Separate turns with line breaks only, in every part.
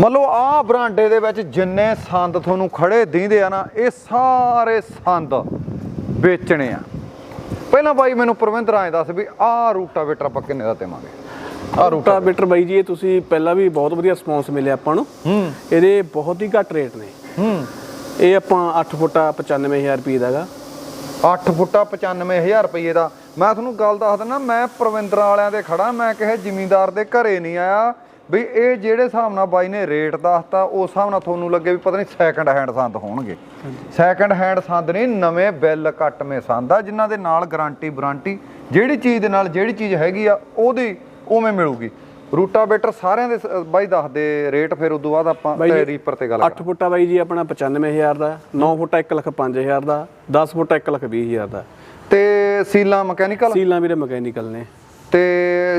ਮੰਨ ਲਓ ਆਹ ਬਰਾਂਡੇ ਦੇ ਵਿੱਚ ਜਿੰਨੇ ਸੰਦ ਤੁਹਾਨੂੰ ਖੜੇ ਦੀਂਦੇ ਆ ਨਾ ਇਹ ਸਾਰੇ ਸੰਦ ਵੇਚਣੇ ਆ। ਪਹਿਲਾਂ ਬਾਈ ਮੈਨੂੰ ਪ੍ਰਵਿੰਦਰ ਐਂ ਦੱਸ ਵੀ ਆਹ ਰੂਟਾਵੇਟਰ ਆਪਾਂ ਕਿੰਨੇ ਦਾ ਦੇਵਾਂਗੇ? ਰੂਟਾ
ਰੂਟਾਵੇਟਰ। ਬਾਈ ਜੀ ਇਹ ਤੁਸੀਂ ਪਹਿਲਾਂ ਵੀ ਬਹੁਤ ਵਧੀਆ ਰਿਸਪੌਂਸ ਮਿਲਿਆ ਆਪਾਂ ਨੂੰ। ਇਹਦੇ ਬਹੁਤ ਹੀ ਘੱਟ ਰੇਟ ਨੇ।
ਹੂੰ।
ਇਹ ਆਪਾਂ 8 ਫੁੱਟਾ 95000 ਰੁਪਏ ਦਾਗਾ
8 ਫੁੱਟਾ 95000 ਰੁਪਏ ਦਾ। ਮੈਂ ਤੁਹਾਨੂੰ ਗੱਲ ਦੱਸ ਦਿੰਦਾ ਮੈਂ ਪ੍ਰਵਿੰਦਰ ਵਾਲਿਆਂ ਦੇ ਖੜਾ ਮੈਂ ਕਿਸੇ ਜ਼ਿਮੀਂਦਾਰ ਦੇ ਘਰੇ ਨਹੀਂ ਆਇਆ। ਵੀ ਇਹ ਜਿਹੜੇ ਹਿਸਾਬ ਨਾਲ ਬਾਈ ਨੇ ਰੇਟ ਦੱਸਤਾ ਉਸ ਹਿਸਾਬ ਨਾਲ ਤੁਹਾਨੂੰ ਲੱਗੇ ਵੀ ਪਤਾ ਨਹੀਂ ਸੈਕੰਡ ਹੈਂਡ ਸੰਦ ਹੋਣਗੇ। ਸੈਕੰਡ ਹੈਂਡ ਸੰਦ ਨਹੀਂ ਨਵੇਂ ਬਿੱਲ ਕੱਟਵੇਂ ਸੰਦ ਆ ਜਿਨ੍ਹਾਂ ਦੇ ਨਾਲ ਗਾਰੰਟੀ ਵਾਰੰਟੀ ਜਿਹੜੀ ਚੀਜ਼ ਦੇ ਨਾਲ ਜਿਹੜੀ ਚੀਜ਼ ਹੈਗੀ ਆ ਉਹਦੀ ਉਵੇਂ ਮਿਲੂਗੀ। ਰੂਟਾਵੇਟਰ ਸਾਰਿਆਂ ਦੇ ਬਾਈ ਦੱਸਦੇ ਰੇਟ ਫਿਰ ਉਦੋਂ ਬਾਅਦ ਆਪਾਂ ਰੀਪਰ ਤੇ ਗੱਲ
8 ਫੁੱਟਾ ਬਾਈ ਜੀ ਆਪਣਾ 95000 ਦਾ 9 ਫੁੱਟਾ 1 ਲੱਖ 5000 ਦਾ 10 ਫੁੱਟਾ 1 ਲੱਖ 20000 ਦਾ।
ਤੇ ਸੀਲਾਂ ਮਕੈਨੀਕਲ?
ਸੀਲਾਂ ਵੀਰੇ ਮਕੈਨੀਕਲ ਨੇ।
ਤੇ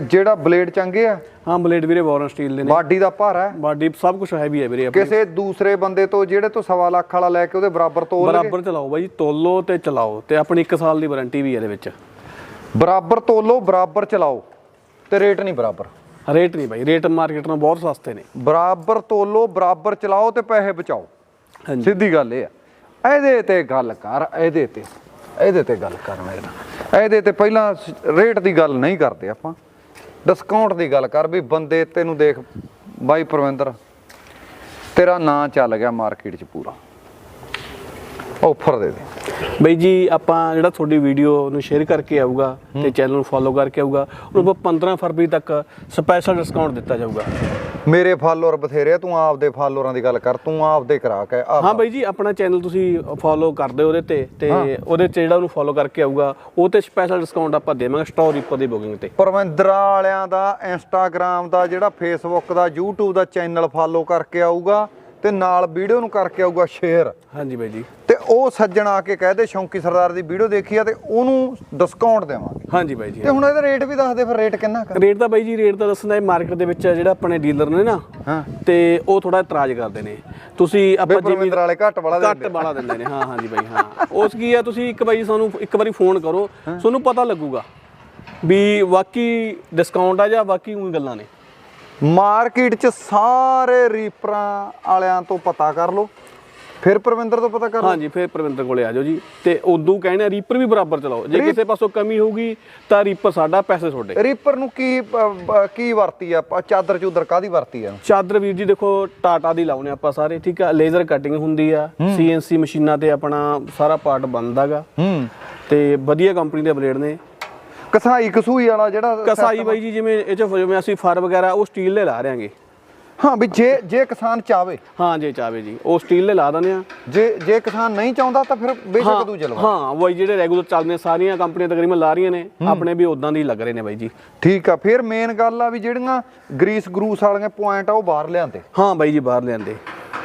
ਜਿਹੜਾ ਬਲੇਡ ਚੰਗੇ ਆ?
ਹਾਂ ਬਲੇਡ ਵੀਰੇ ਵਾਰਨ ਸਟੀਲ ਦੇ ਨੇ।
ਬਾਡੀ ਦਾ ਭਾਰਾ ਹੈ?
ਬਾਡੀ ਸਭ ਕੁਝ ਹੈਵੀ ਹੈ ਵੀਰੇ ਆਪਣੇ।
ਕਿਸੇ ਦੂਸਰੇ ਬੰਦੇ ਤੋਂ ਜਿਹੜੇ ਤੋਂ ਸਵਾ ਲੱਖ ਵਾਲਾ ਲੈ ਕੇ ਉਹਦੇ ਬਰਾਬਰ ਤੋਲ ਲਗੇ?
ਬਰਾਬਰ ਚਲਾਓ ਬਾਈ ਤੋਲੋ ਤੇ ਚਲਾਓ ਤੇ ਆਪਣੀ 1 ਸਾਲ ਦੀ ਵਾਰੰਟੀ ਵੀ ਹੈ ਇਹਦੇ ਵਿੱਚ।
ਬਰਾਬਰ ਤੋਲੋ ਬਰਾਬਰ ਚਲਾਓ ਤੇ ਰੇਟ ਨਹੀਂ ਬਰਾਬਰ।
ਰੇਟ ਨਹੀਂ ਬਾਈ ਰੇਟ ਮਾਰਕੀਟ ਨਾਲੋਂ ਬਹੁਤ ਸਸਤੇ ਨੇ।
ਬਰਾਬਰ ਤੋਲੋ ਬਰਾਬਰ ਚਲਾਓ ਤੇ ਪੈਸੇ ਬਚਾਓ।
ਹਾਂਜੀ।
ਸਿੱਧੀ ਗੱਲ ਇਹ ਆ। ਇਹਦੇ ਤੇ ਗੱਲ ਕਰ ਇਹਦੇ ਤੇ ਇਹਦੇ ਤੇ ਗੱਲ ਕਰ ਮੇਰੇ ਨਾਲ। ਇਹਦੇ ਤੇ ਪਹਿਲਾਂ ਰੇਟ ਦੀ ਗੱਲ ਨਹੀਂ ਕਰਦੇ ਆਪਾਂ। ਡਿਸਕਾਊਂਟ ਦੀ ਗੱਲ ਕਰ ਵੀ ਬੰਦੇ ਤੈਨੂੰ ਦੇਖ, ਬਾਈ ਪ੍ਰਵਿੰਦਰ, ਤੇਰਾ ਨਾਂ ਚੱਲ ਗਿਆ ਮਾਰਕੀਟ 'ਚ ਪੂਰਾ। ਆਫਰ ਦੇ ਦੇ।
ਬਈ ਜੀ ਆਪਾਂ ਜਿਹੜਾ ਤੁਹਾਡੀ ਵੀਡੀਓ ਨੂੰ ਸ਼ੇਅਰ ਕਰਕੇ ਆਊਗਾ ਤੇ ਚੈਨਲ ਨੂੰ ਫੋਲੋ ਕਰਕੇ ਆਊਗਾ ਉਹਨੂੰ ਆਪਾਂ 15 ਫਰਵਰੀ ਤੱਕ ਸਪੈਸ਼ਲ ਡਿਸਕਾਊਂਟ ਦਿੱਤਾ ਜਾਊਗਾ।
ਮੇਰੇ ਫਾਲੋਅਰ ਬਥੇਰੇ ਤੂੰ ਆਪਦੇ ਫਾਲੋਅਰਾਂ ਦੀ ਗੱਲ ਕਰ ਤੂੰ ਆਪਦੇ ਕਰਾ ਕੇ ਆਪ
ਹਾਂ ਬਾਈ ਜੀ ਆਪਣਾ ਚੈਨਲ ਤੁਸੀਂ ਫੋਲੋ ਕਰ ਦਿਓ ਉਹਦੇ ਤੇ ਤੇ ਉਹਦੇ ਤੇ ਜਿਹੜਾ ਉਹਨੂੰ ਫੋਲੋ ਕਰਕੇ ਆਊਗਾ ਉਹ ਤੇ ਸਪੈਸ਼ਲ ਡਿਸਕਾਊਂਟ ਆਪਾਂ ਦੇਵਾਂਗੇ ਸਟੋਰ ਰੀਪਰ ਦੀ ਬੁਕਿੰਗ ਤੇ।
ਪਰਵਿੰਦਰਾ ਵਾਲਿਆਂ ਦਾ ਇੰਸਟਾਗ੍ਰam ਦਾ ਜਿਹੜਾ ਫੇਸਬੁੱਕ ਦਾ YouTube ਦਾ ਚੈਨਲ ਫਾਲੋ ਕਰਕੇ ਆਊਗਾ ਤੇ ਨਾਲ ਵੀਡੀਓ ਨੂੰ ਕਰਕੇ ਆਊਗਾ ਸ਼ੇਅਰ
ਹਾਂਜੀ ਬਾਈ ਜੀ।
ਉਹ ਸੱਜਣ ਆ ਕੇ ਕਹਦੇ ਸ਼ੌਂਕੀ ਸਰਦਾਰ ਦੀ ਵੀਡੀਓ ਦੇਖੀ ਆ ਤੇ ਉਹਨੂੰ ਡਿਸਕਾਊਂਟ ਦੇਵਾਂਗੇ।
ਹਾਂਜੀ ਬਾਈ ਜੀ
ਤੇ ਹੁਣ ਇਹਦਾ ਰੇਟ ਵੀ ਦੱਸ ਦੇ ਫਿਰ ਰੇਟ ਕਿੰਨਾ ਕਰ
ਰੇਟ ਦਾ ਬਾਈ ਜੀ ਰੇਟ ਦਾ ਦੱਸਣਾ ਹੈ ਮਾਰਕੀਟ ਦੇ ਵਿੱਚ ਜਿਹੜਾ ਆਪਣੇ ਡੀਲਰ ਨੇ ਨਾ
ਹਾਂ।
ਤੇ ਉਹ ਥੋੜਾ ਇਤਰਾਜ਼ ਕਰਦੇ ਨੇ। ਤੁਸੀਂ ਆਪਾਂ ਜਿਵੇਂ
ਵਾਲੇ ਘੱਟ ਵਾਲਾ
ਘੱਟ ਵਾਲਾ ਦਿੰਦੇ ਨੇ ਹਾਂ ਹਾਂਜੀ ਬਾਈ ਹਾਂ। ਉਸ ਕੀ ਆ ਤੁਸੀਂ ਇੱਕ ਵਾਰੀ ਸਾਨੂੰ ਇੱਕ ਵਾਰੀ ਫੋਨ ਕਰੋ ਤੁਹਾਨੂੰ ਪਤਾ ਲੱਗੂਗਾ ਵੀ ਵਾਕਈ ਡਿਸਕਾਊਂਟ ਆ ਜਾਂ ਵਾਕਈ ਉਹੀ ਗੱਲਾਂ ਨੇ।
ਮਾਰਕੀਟ 'ਚ ਸਾਰੇ ਰੀਪਰਾਂ ਵਾਲਿਆਂ ਤੋਂ ਪਤਾ ਕਰ ਲਓ। ਫਿਰ ਪਰਵਿੰਦਰ ਤੋਂ ਪਤਾ ਕਰ।
ਹਾਂਜੀ ਫਿਰ ਪ੍ਰਵਿੰਦਰ ਕੋਲੇ ਆ ਜਾਓ ਜੀ। ਤੇ ਉਦੋਂ ਕਹਿੰਦੇ ਰੀਪਰ ਵੀ ਬਰਾਬਰ ਚਲਾਓ। ਜੇ ਕਿਸੇ ਪਾਸੋਂ ਕਮੀ ਹੋਊਗੀ ਤਾਂ ਰੀਪਰ ਸਾਡਾ ਪੈਸੇ ਤੁਹਾਡੇ।
ਰੀਪਰ ਨੂੰ ਕੀ ਕੀ ਵਰਤੀ ਆ? ਚਾਦਰ ਚੂਦਰ ਕਾਦੀ ਵਰਤੀ ਆ?
ਚਾਦਰ ਵੀਰ ਜੀ ਦੇਖੋ ਟਾਟਾ ਦੀ ਲਾਉਨੇ ਆਪਾਂ ਸਾਰੇ ਠੀਕ ਆ? ਲੇਜ਼ਰ ਕਟਿੰਗ ਹੁੰਦੀ ਆ। ਸੀਐਨਸੀ ਮਸ਼ੀਨਾਂ ਤੇ ਆਪਣਾ ਸਾਰਾ ਪਾਰਟ ਬਣਦਾਗਾ
ਹੂੰ।
ਤੇ ਵਧੀਆ ਕੰਪਨੀ ਦੇ ਬਲੇਡ ਨੇ।
ਕਸਾਈ ਕਸੂਈ ਵਾਲਾ ਜਿਹੜਾ
ਕਸਾਈ ਬਾਈ ਜੀ ਜਿਵੇਂ ਇਹ ਚ ਜਿਵੇਂ ਅਸੀਂ ਫਰ ਵਗੈਰਾ ਉਹ ਸਟੀਲ ਦੇ ਲਾ ਰਿਆਂਗੇ
ਹਾਂ ਵੀ ਜੇ ਜੇ ਕਿਸਾਨ ਚਾਵੇ।
ਹਾਂ ਜੇ ਚਾਵੇ ਜੀ। ਉਹ ਸਟੀਲ ਦੇ ਲਾ ਦਿੰਦੇ ਆ।
ਜੇ ਜੇ ਕਿਸਾਨ ਨਹੀਂ ਚਾਹੁੰਦਾ ਤਾਂ ਫਿਰ ਬੇਸ਼ੱਕ ਤੂੰ ਜਲਵਾ
ਹਾਂ ਉਹ ਜਿਹੜੇ ਰੈਗੂਲਰ ਚੱਲਦੇ ਸਾਰੀਆਂ ਕੰਪਨੀਆਂ ਤਕਰੀਬਨ ਲਾ ਰਹੀਆਂ ਨੇ। ਆਪਣੇ ਵੀ ਉਦਾਂ ਦੀ ਲੱਗ ਰਹੇ ਨੇ ਬਾਈ ਜੀ।
ਠੀਕ ਆ ਫਿਰ ਮੇਨ ਗੱਲ ਆ ਵੀ ਜਿਹੜੀਆਂ ਗਰੀਸ ਗਰੂਸ ਵਾਲੀਆਂ ਪੁਆਇੰਟ ਆ ਉਹ ਬਾਹਰ ਲਿਆਂਦੇ।
ਹਾਂ ਬਾਈ ਜੀ ਬਾਹਰ ਲਿਆਂਦੇ।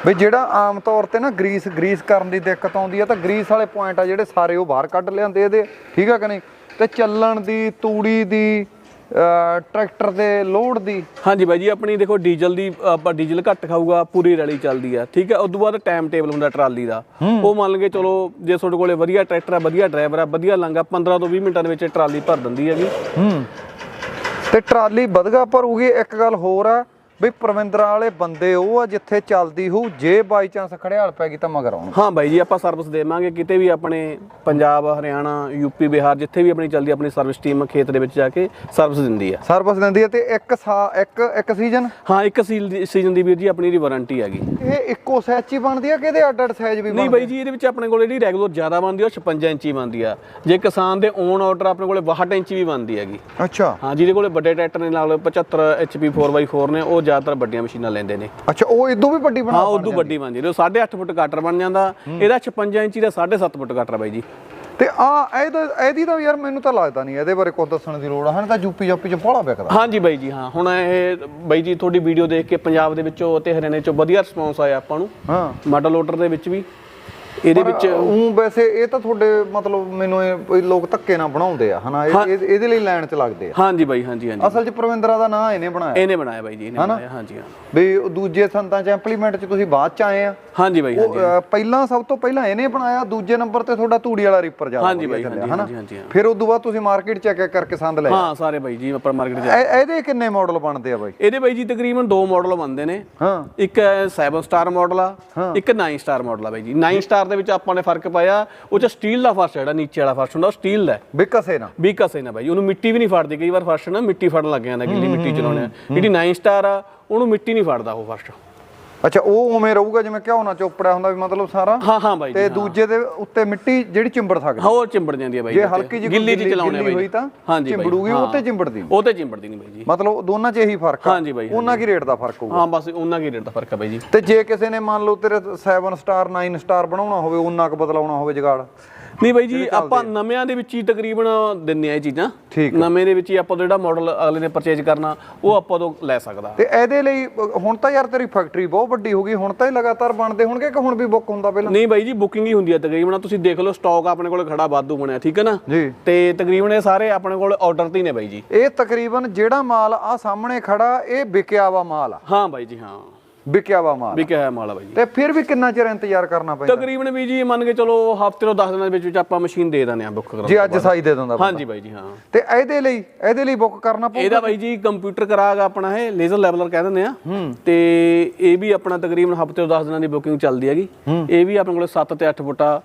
ਵੀ ਜਿਹੜਾ ਆਮ ਤੌਰ ਤੇ ਨਾ ਗਰੀਸ ਗਰੀਸ ਕਰਨ ਦੀ ਦਿੱਕਤ ਆਉਂਦੀ ਆ ਤਾਂ ਗਰੀਸ ਵਾਲੇ ਪੁਆਇੰਟ ਆ ਜਿਹੜੇ ਸਾਰੇ ਉਹ ਬਾਹਰ ਕੱਢ ਲਿਆਂਦੇ ਇਹਦੇ। ਠੀਕ ਆ ਕਿ ਨਹੀਂ? ਤੇ ਚੱਲਣ ਦੀ ਤੂੜੀ ਦੀ ਟਰੈਕਟਰ ਦੇ ਲੋਡ ਦੀ?
ਹਾਂਜੀ ਬਾਈ ਜੀ ਆਪਣੀ ਦੇਖੋ ਡੀਜ਼ਲ ਦੀ ਆਪਾਂ ਡੀਜ਼ਲ ਘੱਟ ਖਾਊਗਾ ਪੂਰੀ ਰੈਲੀ ਚੱਲਦੀ ਆ ਠੀਕ ਹੈ ਉਸ ਤੋਂ ਬਾਅਦ ਟਾਈਮ ਟੇਬਲ ਹੁੰਦਾ ਟਰਾਲੀ ਦਾ। ਉਹ ਮੰਨ ਲਗੇ ਚਲੋ ਜੇ ਤੁਹਾਡੇ ਕੋਲੇ ਵਧੀਆ ਟਰੈਕਟਰ ਆ ਵਧੀਆ ਡਰਾਈਵਰ ਆ ਵਧੀਆ ਲੰਗਾ 15 ਤੋਂ 20 ਮਿੰਟਾਂ ਦੇ ਵਿੱਚ ਟਰਾਲੀ ਭਰ ਦਿੰਦੀ ਹੈਗੀ।
ਹੂੰ। ਤੇ ਟਰਾਲੀ ਵਧਗਾ ਭਰੂਗੀ ਇੱਕ ਗੱਲ ਹੋਰ ਆ ਵੀ ਪ੍ਰਵਿੰਦਰਾ ਵਾਲੇ ਬੰਦੇ ਉਹ ਆ ਜਿੱਥੇ ਚੱਲਦੀ ਹੋਊ ਜੇ ਬਾਈ ਚਾਂਸ ਖੜਿਆਲ ਪੈ ਗਈ ਤਾਂ ਮਗਰ ਆਉਣ।
ਹਾਂ ਬਾਈ ਜੀ ਆਪਾਂ ਸਰਵਿਸ ਦੇਵਾਂਗੇ ਕਿਤੇ ਵੀ ਆਪਣੇ ਪੰਜਾਬ ਹਰਿਆਣਾ ਯੂਪੀ ਬਿਹਾਰ ਜਿੱਥੇ ਵੀ ਆਪਣੀ ਚੱਲਦੀ ਆਪਣੀ ਸਰਵਿਸ ਟੀਮ ਖੇਤ ਦੇ ਵਿੱਚ ਜਾ ਕੇ ਸਰਵਿਸ ਦਿੰਦੀ ਆ।
ਸਰਵਿਸ ਦਿੰਦੀ ਹੈ ਤੇ ਇੱਕ ਸਾ ਇੱਕ ਇੱਕ ਸੀਜ਼ਨ
ਹਾਂ ਇੱਕ ਸੀਜ਼ਨ ਦੀ ਵੀਰ ਜੀ ਆਪਣੀ ਦੀ ਵਾਰੰਟੀ ਹੈਗੀ।
ਇਹ ਇੱਕੋ ਸਾਈਜ਼ ਹੀ ਬਣਦੀ ਆ ਕਿ ਇਹਦੇ ਅੱਡ ਅੱਡ ਸਾਈਜ਼ ਵੀ
ਨਹੀਂ ਬਾਈ ਜੀ ਇਹਦੇ ਵਿੱਚ ਆਪਣੇ ਕੋਲ ਜਿਹੜੀ ਰੈਗੂਲਰ ਜ਼ਿਆਦਾ ਬਣਦੀ ਆ ਉਹ 56 ਇੰਚੀ ਬਣਦੀ ਆ। ਜੇ ਕਿਸਾਨ ਦੇ ਓਨ ਆਰਡਰ ਆਪਣੇ ਕੋਲੇ 62 ਇੰਚੀ ਵੀ ਬਣਦੀ ਹੈਗੀ।
ਅੱਛਾ।
ਹਾਂ ਜਿਹਦੇ ਕੋਲੇ ਵੱਡੇ ਟਰੈਕਟਰ ਨੇ ਨਾਲ 75 HP 4x4 ਨੇ ਉਹ ਜ਼ਿਆਦਾਤਰ ਵੱਡੀਆਂ ਮਸ਼ੀਨਾਂ ਲੈਂਦੇ ਨੇ।
ਅੱਛਾ ਉਹ ਇਦੋਂ ਵੀ ਵੱਡੀ ਬਣਾ
ਹਾਂ ਉਦੋਂ ਵੱਡੀ ਬਣ ਜਾਂਦੀ। ਉਹ 8.5 ਫੁੱਟ ਕਟਰ ਬਣ ਜਾਂਦਾ। ਇਹਦਾ 56 ਇੰਚੀ ਦਾ 7.5 ਫੁੱਟ ਕਟਰ ਬਾਈ ਜੀ।
ਤੇ ਆ ਇਹਦਾ ਇਹਦੀ ਤਾਂ ਯਾਰ ਮੈਨੂੰ ਤਾਂ ਲੱਗਦਾ ਨਹੀਂ ਇਹਦੇ ਬਾਰੇ ਕੁਝ ਦੱਸਣ ਦੀ ਲੋੜ ਹਨ ਤਾਂ ਯੂਪੀ ਜਾਪੀ ਚ ਬੜਾ ਵਿਕਦਾ।
ਹਾਂਜੀ ਬਾਈ ਜੀ ਹਾਂ। ਹੁਣ ਇਹ ਬਾਈ ਜੀ ਤੁਹਾਡੀ ਵੀਡੀਓ ਦੇਖ ਕੇ ਪੰਜਾਬ ਦੇ ਵਿੱਚੋਂ ਤੇ ਹਰਿਆਣੇ ਚੋਂ ਵਧੀਆ ਰਿਸਪੌਂਸ ਆਇਆ ਆਪਾਂ ਨੂੰ।
ਹਾਂ।
ਮਾਡਲ ਆਰਡਰ ਦੇ ਵਿੱਚ ਵੀ। ਇਹਦੇ ਵਿੱਚ
ਉਹ ਵੈਸੇ ਇਹ ਤਾਂ ਤੁਹਾਡੇ ਮਤਲਬ ਮੈਨੂੰ ਇਹ ਲੋਕ ਧੱਕੇ ਨਾਲ ਬਣਾਉਂਦੇ ਆ ਹਨਾ? ਇਹ- ਇਹ- ਇਹਦੇ ਲਈ ਲਾਈਨ ਚ ਲੱਗਦੇ ਆ।
ਹਾਂਜੀ ਬਾਈ ਹਾਂਜੀ ਹਾਂਜੀ।
ਅਸਲ ਚ ਪ੍ਰਵਿੰਦਰਾ ਦਾ ਨਾਂ ਇਹਨੇ ਬਣਾਇਆ।
ਇਹਨੇ ਬਣਾਇਆ ਬਾਈ ਜੀ ਇਹਨੇ ਬਣਾਇਆ ਹਾਂਜੀ ਹਾਂ।
ਵੀ ਉਹ ਦੂਜੇ ਸੰਤਾਂ ਚ ਇੰਪਲੀਮੈਂਟ ਚ ਤੁਸੀਂ ਬਾਅਦ ਚ ਆਏ ਆ।
ਹਾਂਜੀ ਬਾਈ
ਅ, ਪਹਿਲਾਂ ਸਭ ਤੋਂ ਪਹਿਲਾਂ ਇਹਨੇ ਬਣਾਇਆ ਦੂਜੇ ਨੰਬਰ ਤੇ ਤੁਹਾਡਾ ਤੂੜੀ ਵਾਲਾ ਰੀਪਰ ਜ਼ਿਆਦਾ
ਹਾਂਜੀ ਬਾਈ ਹਾਂਜੀ? ਹਾਂਜੀ ਹਾਂਜੀ।
ਫਿਰ ਉਸ ਤੋਂ ਬਾਅਦ ਤੁਸੀਂ ਮਾਰਕੀਟ ਚੈੱਕ ਕਰਕੇ ਸੰਦ ਲੈ
ਹਾਂ ਸਾਰੇ ਬਾਈ ਜੀ ਆਪਾਂ ਮਾਰਕੀਟ 'ਚ।
ਇਹ- ਇਹਦੇ ਕਿੰਨੇ ਮਾਡਲ ਬਣਦੇ ਆ ਬਾਈ?
ਇਹਦੇ ਬਾਈ ਜੀ ਤਕਰੀਬਨ ਦੋ ਮਾਡਲ ਬਣਦੇ ਨੇ।
ਹਾਂ।
ਇੱਕ 7 ਸਟਾਰ ਮਾਡਲ ਆ ਇੱਕ 9 ਸਟਾਰ ਮਾਡਲ ਆ ਬਾਈ ਜੀ। 9 ਸਟਾਰ ਦੇ ਵਿੱਚ ਆਪਾਂ ਨੇ ਫ਼ਰਕ ਪਾਇਆ ਉਹ ਚ ਸਟੀਲ ਦਾ ਫਰਸ਼ ਜਿਹੜਾ ਨੀਚੇ ਵਾਲਾ ਫਰਸ਼ ਹੁੰਦਾ ਉਹ ਸਟੀਲ ਦਾ।
ਵੀ ਕਸੇ ਨਾ?
ਵੀ ਕਸੇ ਨਾ ਬਾਈ ਉਹਨੂੰ ਮਿੱਟੀ ਵੀ ਨਹੀਂ ਫੜਦੀ ਕਈ ਵਾਰ ਫਰਸ਼ ਨਾ ਮਿੱਟੀ ਫੜਨ ਲੱਗ ਜਾਂਦਾ ਗਿੱਲੀ ਮਿੱਟੀ ਚਲਾਉਣੇ ਜਿਹੜੀ 9 ਸਟਾਰ ਆ ਉਹਨੂੰ ਮਿੱਟੀ ਨਹੀਂ ਫੜਦਾ ਉਹ ਫਰਸ਼।
ਅੱਛਾ ਉਹ ਉਵੇਂ ਰਹੂਗਾ ਜਿਵੇਂ ਘਿਓ ਨਾਲ ਚੋਪੜਿਆ ਹੁੰਦਾ ਵੀ ਮਤਲਬ ਸਾਰਾ?
ਹਾਂ ਹਾਂ ਬਾਈ ਜੀ
ਤੇ ਦੂਜੇ ਦੇ ਉੱਤੇ ਮਿੱਟੀ ਜਿਹੜੀ ਚਿੰਬੜ ਸਕਦੀ
ਹਾਂ। ਉਹ ਚਿੰਬੜ ਜਾਂਦੀ ਹੈ ਬਾਈ
ਜੇ
ਜੀ।
ਹਲਕੀ ਜਿਹੀ
ਗਿੱਲੀ
ਗਿੱਲੀ-
ਚਲਾਉਣੇ ਆ ਬਾਈ
ਹੋਈ ਤਾਂ
ਹਾਂਜੀ
ਚਿੰਬੜੂਗੀ, ਉਹ। ਤੇ ਚਿੰਬੜਦੀ ਨਹੀਂ।
ਉਹ ਤੇ ਚਿੰਬੜਦੀ ਨਹੀਂ ਬਾਈ ਜੀ।
ਮਤਲਬ ਦੋਨਾਂ 'ਚ ਇਹੀ ਫ਼ਰਕ ਆ।
ਹਾਂਜੀ ਬਾਈ,
ਉਹਨਾਂ ਕੀ ਰੇਟ ਦਾ ਫ਼ਰਕ ਹੋਊਗਾ?
ਹਾਂ ਬਸ ਉਹਨਾਂ ਕੀ ਰੇਟ ਦਾ ਫ਼ਰਕ ਹੈ ਬਾਈ ਜੀ।
ਤੇ ਜੇ ਕਿਸੇ ਨੇ ਮੰਨ ਲਓ ਤੇਰੇ 7 ਸਟਾਰ 9 ਸਟਾਰ ਬਣਾਉਣਾ ਹੋਵੇ ਉਹਨਾਂ ਕੁ ਬਦਲਾਉਣਾ ਹੋਵੇ ਜਗਾੜ
ਨਹੀਂ ਬਾਈ ਜੀ ਆਪਾਂ ਨਵਿਆਂ ਦੇ ਵਿੱਚ ਹੀ ਤਕਰੀਬਨ ਦਿੰਨੇ ਆ ਇਹ ਚੀਜ਼ਾਂ। ਨਵੇਂ ਦੇ ਵਿੱਚ ਹੀ ਆਪਾਂ ਜਿਹੜਾ ਮਾਡਲ ਅਗਲੇ ਨੇ ਪਰਚੇਜ ਕਰਨਾ ਉਹ ਆਪਾਂ ਤੋਂ ਲੈ ਸਕਦਾ।
ਤੇ ਇਹਦੇ ਲਈ ਹੁਣ ਤਾਂ ਯਾਰ ਤੇਰੀ ਫੈਕਟਰੀ ਬਹੁਤ ਵੱਡੀ ਹੋ ਗਈ ਹੁਣ ਤਾਂ ਹੀ ਲਗਾਤਾਰ ਬਣਦੇ ਹੋਣਗੇ ਕਿ ਹੁਣ ਵੀ ਬੁੱਕ ਹੁੰਦਾ ਪਹਿਲਾਂ?
ਨਹੀਂ ਬਾਈ ਜੀ ਬੁਕਿੰਗ ਹੀ ਹੁੰਦੀ ਹੈ ਤਕਰੀਬਨ। ਤੁਸੀਂ ਦੇਖ ਲਓ ਸਟਾਕ ਆਪਣੇ ਕੋਲ ਖੜਾ ਵਾਧੂ ਬਣਿਆ ਠੀਕ ਹੈ ਨਾ? ਤੇ ਤਕਰੀਬਨ ਇਹ ਸਾਰੇ ਆਪਣੇ ਕੋਲ ਆਰਡਰ ਤੇ ਹੀ ਨੇ ਬਾਈ ਜੀ।
ਇਹ ਤਕਰੀਬਨ ਜਿਹੜਾ ਮਾਲ ਆ ਸਾਹਮਣੇ ਖੜਾ ਇਹ ਵਿਕਿਆ ਵਾ ਮਾਲ ਆ।
ਹਾਂ ਬਾਈ ਜੀ ਹਾਂ।
ਵਿਕਿਆ ਵਾ ਮਾਲ
ਵੀ ਕਿਹਾ ਮਾਲ ਆ ਬਾਈ ਜੀ।
ਤੇ ਫਿਰ ਵੀ ਕਿੰਨਾ ਚਿਰ ਇੰਤਜ਼ਾਰ ਕਰਨਾ ਪੈਂਦਾ?
ਤਕਰੀਬਨ ਵੀ ਜੀ ਮੰਨ ਕੇ ਚਲੋ ਹਫ਼ਤੇ ਤੋਂ 10 ਦਿਨਾਂ ਦੇ ਵਿੱਚ ਵਿੱਚ ਆਪਾਂ ਮਸ਼ੀਨ ਦੇ ਦਿੰਦੇ ਆ ਬੁੱਕ ਕਰਾ
ਜੇ ਅੱਜ ਸਾਈ ਦੇ ਦਿੰਦਾ
ਹਾਂਜੀ ਬਾਈ ਜੀ ਹਾਂ।
ਤੇ ਇਹਦੇ ਲਈ ਇਹਦੇ ਲਈ ਬੁੱਕ ਕਰਨਾ ਪਊ
ਇਹਦਾ ਬਾਈ ਜੀ ਕੰਪਿਊਟਰ ਕਰਾਗਾ ਆਪਣਾ ਇਹ ਲੇਜ਼ਰ ਲੈਵਲਰ ਕਹਿ ਦਿੰਦੇ ਆ। ਤੇ ਇਹ ਵੀ ਆਪਣਾ ਤਕਰੀਬਨ ਹਫ਼ਤੇ ਤੋਂ 10 ਦਿਨਾਂ ਦੀ ਬੁਕਿੰਗ ਚੱਲਦੀ ਹੈਗੀ। ਇਹ ਵੀ ਆਪਣੇ ਕੋਲ 7 ਤੇ 8 ਫੁੱਟਾ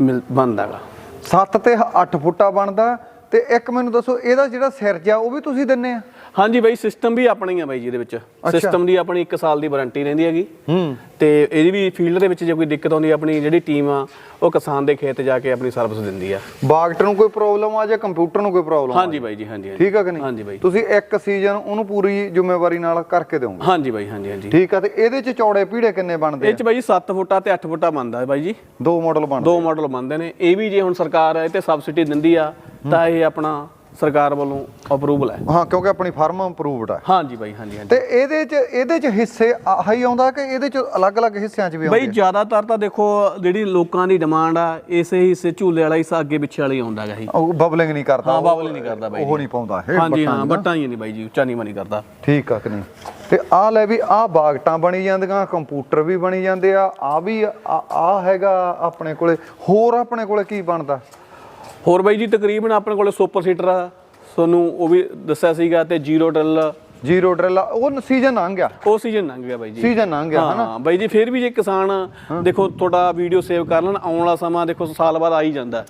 ਮਿਲ- ਬਣਦਾ ਹੈਗਾ।
7 ਤੇ 8 ਫੁੱਟਾ ਬਣਦਾ। ਤੇ ਇੱਕ ਮੈਨੂੰ ਦੱਸੋ ਇਹਦਾ ਜਿਹੜਾ ਸਿਰ ਜਿਹਾ ਉਹ ਵੀ ਤੁਸੀਂ ਦਿੰਨੇ ਆ?
ਹਾਂਜੀ ਬਾਈ ਸਿਸਟਮ ਵੀ ਆਪਣਾ ਹੀ ਆ ਬਾਈ ਜੀ ਇਹਦੇ ਵਿੱਚ। ਸਿਸਟਮ ਦੀ ਆਪਣੀ 1 ਸਾਲ ਦੀ ਵਾਰੰਟੀ ਰਹਿੰਦੀ ਹੈਗੀ।
ਹੂੰ।
ਤੇ ਇਹਦੀ ਵੀ ਫੀਲਡ ਦੇ ਵਿੱਚ ਜੇ ਕੋਈ ਦਿੱਕਤ ਆਉਂਦੀ ਆਪਣੀ ਜਿਹੜੀ ਟੀਮ ਆ ਉਹ ਕਿਸਾਨ ਦੇ ਖੇਤ ਜਾ ਕੇ ਆਪਣੀ ਸਰਵਿਸ ਦਿੰਦੀ ਆ।
ਬਾਗਟ ਨੂੰ ਕੋਈ ਪ੍ਰੋਬਲਮ ਆ ਜਾਂ ਕੰਪਿਊਟਰ ਨੂੰ ਕੋਈ ਪ੍ਰੋਬਲਮ ਆ?
ਹਾਂਜੀ ਬਾਈ ਜੀ ਹਾਂਜੀ
ਠੀਕ ਆ ਕਿ ਨਹੀਂ?
ਹਾਂਜੀ ਬਾਈ।
ਤੁਸੀਂ ਇੱਕ ਸੀਜ਼ਨ ਉਹਨੂੰ ਪੂਰੀ ਜ਼ਿੰਮੇਵਾਰੀ ਨਾਲ ਕਰਕੇ ਦਿਓਗੇ।
ਹਾਂਜੀ ਬਾਈ ਹਾਂਜੀ ਹਾਂਜੀ।
ਠੀਕ ਆ ਤੇ ਇਹਦੇ ਚ ਚੌੜੇ ਪੀੜੇ ਕਿੰਨੇ ਬਣਦੇ
ਇਹ ਚ ਬਾਈ ਜੀ 7 ਫੁੱਟਾ ਤੇ 8 ਫੁੱਟਾ ਬਣਦਾ ਹੈ ਬਾਈ ਜੀ।
ਦੋ ਮਾਡਲ ਬਣਦੇ
ਦੋ ਮਾਡਲ ਬਣਦੇ ਨੇ। ਇਹ ਵੀ ਜੇ ਹੁਣ ਸਰਕਾਰ ਇਹ ਤੇ ਸਬਸਿਡੀ ਦਿੰਦੀ ਆ ਤਾਂ ਇਹ ਆਪਣਾ ਸਰਕਾਰ ਵੱਲੋਂ ਅਪਰੂਵਲ ਹੈ।
ਹਾਂ ਕਿਉਂਕਿ ਆਪਣੀ ਫਰਮ ਅਪਰੂਵਡ ਆ
ਹਾਂਜੀ ਬਾਈ ਹਾਂਜੀ ਹਾਂਜੀ।
ਤੇ ਇਹਦੇ ਚ ਇਹਦੇ ਚ ਹਿੱਸੇ ਆਹ ਹੀ ਆਉਂਦਾ ਕਿ ਇਹਦੇ ਚ ਅਲੱਗ-ਅਲੱਗ ਹਿੱਸਿਆਂ ਚ ਵੀ
ਬਾਈ
ਆਉਂਦੇ
ਜ਼ਿਆਦਾਤਰ ਤਾਂ ਦੇਖੋ ਜਿਹੜੀ ਲੋਕਾਂ ਦੀ ਡਿਮਾਂਡ ਆ ਇਸੇ ਹਿੱਸੇ ਝੂਲੇ ਵਾਲਾ ਹਿੱਸਾ ਅੱਗੇ ਪਿੱਛੇ ਵਾਲਾ ਹੀ ਆਉਂਦਾ ਹੈਗਾ ਜੀ
ਉਹ ਬਬਲਿੰਗ ਨਹੀਂ ਕਰਦਾ
ਹਾਂ
ਉਹ-
ਬਾਬਲ ਨਹੀਂ ਕਰਦਾ ਬਾਈ
ਉਹ ਨਹੀਂ ਪਾਉਂਦਾ ਇਹ
ਹਾਂਜੀ ਹਾਂ ਬੱਟਾਂ ਹੀ ਨਹੀਂ ਬਾਈ ਜੀ ਉੱਚਾ ਨਹੀਂ ਕਰਦਾ।
ਠੀਕ ਆ ਕਿ ਨਹੀਂ? ਤੇ ਆ ਲੈ ਵੀ ਆ ਬਾਗਟਾਂ ਬਣੀ ਜਾਂਦੀਆਂ ਕੰਪਿਊਟਰ ਵੀ ਬਣੀ ਜਾਂਦੇ ਆ ਆ ਵੀ ਆ ਹੈਗਾ ਆਪਣੇ ਕੋਲੇ ਹੋਰ ਆਪਣੇ ਕੋਲੇ ਕੀ ਬਣਦਾ?
ਹੋਰ ਬਾਈ ਜੀ ਤਕਰੀਬਨ ਆਪਣੇ ਕੋਲੇ ਸੁਪਰ ਸੀਟਰ ਆ। ਤੁਹਾਨੂੰ ਉਹ ਵੀ ਦੱਸਿਆ ਸੀਗਾ ਤੇ ਜ਼ੀਰੋ ਡਰਿਲ।
ਜ਼ੀਰੋ ਡਰਿਲ ਉਹ ਸੀਜ਼ਨ ਲੰਘ ਗਿਆ।
ਉਹ ਸੀਜ਼ਨ ਲੰਘ ਗਿਆ ਬਾਈ ਜੀ।
ਸੀਜ਼ਨ ਲੰਘ ਗਿਆ ਹਨਾ?
ਹਾਂ ਬਾਈ ਜੀ ਫਿਰ ਵੀ ਜੇ ਕਿਸਾਨ ਦੇਖੋ ਤੁਹਾਡਾ ਵੀਡੀਓ ਸੇਵ ਕਰ ਲੈਣ ਆਉਣ ਵਾਲਾ ਸਮਾਂ ਦੇਖੋ ਸਾਲ ਬਾਅਦ ਆ ਹੀ ਜਾਂਦਾ।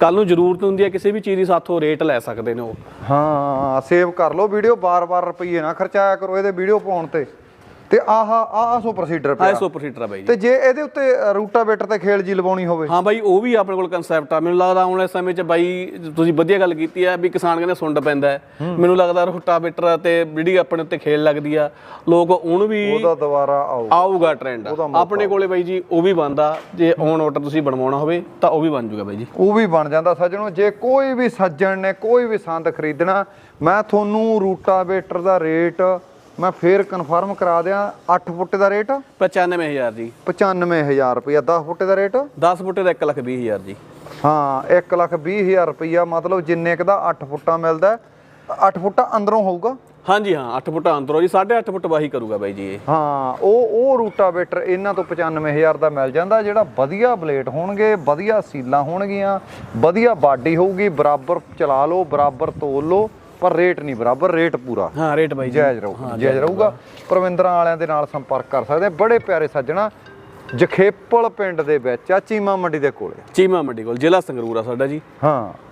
ਕੱਲ ਨੂੰ ਜ਼ਰੂਰਤ ਹੁੰਦੀ ਹੈ ਕਿਸੇ ਵੀ ਚੀਜ਼ ਦੀ ਸਾਥੋਂ ਰੇਟ ਲੈ ਸਕਦੇ ਨੇ ਉਹ।
ਹਾਂ ਸੇਵ ਕਰ ਲਓ ਵੀਡੀਓ ਬਾਰ-ਬਾਰ ਰੁਪਈਏ ਨਾ ਖਰਚਾਇਆ ਕਰੋ ਇਹਦੇ ਵੀਡੀਓ ਪਾਉਣ ਤੇ। ਤੇ ਆਹ ਆਹ ਸੋ ਪ੍ਰੋਸੀਡਰ
ਆਹ
ਪਿਆ।
ਸੁਪਰ ਸੀਟਰ ਆ ਬਾਈ ਜੀ।
ਤੇ ਜੇ ਇਹਦੇ ਉੱਤੇ ਰੂਟਾਵੇਟਰ ਤੇ ਖੇਲ ਜੀ ਲਵਾਉਣੀ ਹੋਵੇ?
ਹਾਂ ਬਾਈ ਉਹ ਵੀ ਆਪਣੇ ਕੋਲ ਕਨਸੈਪਟ ਆ। ਮੈਨੂੰ ਲੱਗਦਾ ਆਉਣ ਵਾਲੇ ਸਮੇਂ 'ਚ ਬਾਈ ਤੁਸੀਂ ਵਧੀਆ ਗੱਲ ਕੀਤੀ ਆ ਵੀ ਕਿਸਾਨ ਕਹਿੰਦੇ ਸੁੰਡ ਪੈਂਦਾ ਹੈ। ਮੈਨੂੰ ਲੱਗਦਾ ਰੋਟਾਵੇਟਰ ਤੇ ਜਿਹੜੀ ਆਪਣੇ ਉੱਤੇ ਖੇਲ ਲੱਗਦੀ ਆ ਲੋਕ ਉਹਨੂੰ ਵੀ
ਉਹਦਾ ਦੁਬਾਰਾ ਆਓ
ਆਊਗਾ ਟ੍ਰੈਂਡ ਆਪਣੇ ਕੋਲੇ ਬਾਈ ਜੀ ਉਹ ਵੀ ਬਣਦਾ। ਜੇ ਔਨ ਆਰਡਰ ਤੁਸੀਂ ਬਣਵਾਉਣਾ ਹੋਵੇ ਤਾਂ ਉਹ ਵੀ ਬਣ ਜੂਗਾ ਬਾਈ ਜੀ।
ਉਹ ਵੀ ਬਣ ਜਾਂਦਾ ਸੱਜਣੋ। ਜੇ ਕੋਈ ਵੀ ਸੱਜਣ ਨੇ ਕੋਈ ਵੀ ਸੰਦ ਖਰੀਦਣਾ ਮੈਂ ਤੁਹਾਨੂੰ ਰੂਟਾਵੇਟਰ ਦਾ ਰੇਟ ਮੈਂ ਫੇਰ ਕਨਫਰਮ ਕਰਾ ਦਿਆਂ 8 ਫੁੱਟ ਦਾ ਰੇਟ?
95000 ਜੀ।
95000 ਰੁਪਇਆ 10 ਫੁੱਟ ਦਾ ਰੇਟ?
10 ਫੁੱਟੇ ਦਾ 1 ਲੱਖ 20000 ਜੀ।
ਹਾਂ 1 ਲੱਖ 20000 ਰੁਪਇਆ ਮਤਲਬ ਜਿੰਨੇ ਕ ਦਾ 8 ਫੁੱਟਾ ਮਿਲਦਾ 8 ਫੁੱਟਾ ਅੰਦਰੋਂ ਹੋਊਗਾ?
ਹਾਂਜੀ ਹਾਂ 8 ਫੁੱਟ ਅੰਦਰੋਂ ਜੀ 8.5 ਫੁੱਟ ਵਾਹੀ ਕਰੂਗਾ ਬਾਈ ਜੀ ਇਹ।
ਹਾਂ ਉਹ ਉਹ ਰੂਟਾਵੇਟਰ ਇਹਨਾਂ ਤੋਂ 95000 ਦਾ ਮਿਲ ਜਾਂਦਾ ਜਿਹੜਾ ਵਧੀਆ ਬਲੇਡ ਹੋਣਗੇ ਵਧੀਆ ਸੀਲਾਂ ਹੋਣਗੀਆਂ ਵਧੀਆ ਬਾਡੀ ਹੋਊਗੀ ਬਰਾਬਰ ਚਲਾ ਲਓ ਬਰਾਬਰ ਤੋਲ ਲਓ। ਪਰ ਰੇਟ ਨਹੀਂ ਬਰਾਬਰ ਰੇਟ ਪੂਰਾ।
ਹਾਂ ਰੇਟ ਬਾਈ
ਜਾਇਜ਼ ਰਹੂਗਾ ਜਾਇਜ਼ ਰਹੂਗਾ। ਪ੍ਰਵਿੰਦਰਾਂ ਵਾਲਿਆਂ ਦੇ ਨਾਲ ਸੰਪਰਕ ਕਰ ਸਕਦੇ। ਬੜੇ ਪਿਆਰੇ ਸੱਜਣਾ ਜਖੇਪਲ ਪਿੰਡ ਦੇ ਵਿੱਚ ਆ ਚੀਮਾ ਮੰਡੀ ਦੇ ਕੋਲੇ।
ਚੀਮਾ ਮੰਡੀ ਕੋਲ ਜ਼ਿਲ੍ਹਾ ਸੰਗਰੂਰ ਆ ਸਾਡਾ ਜੀ।
ਹਾਂ।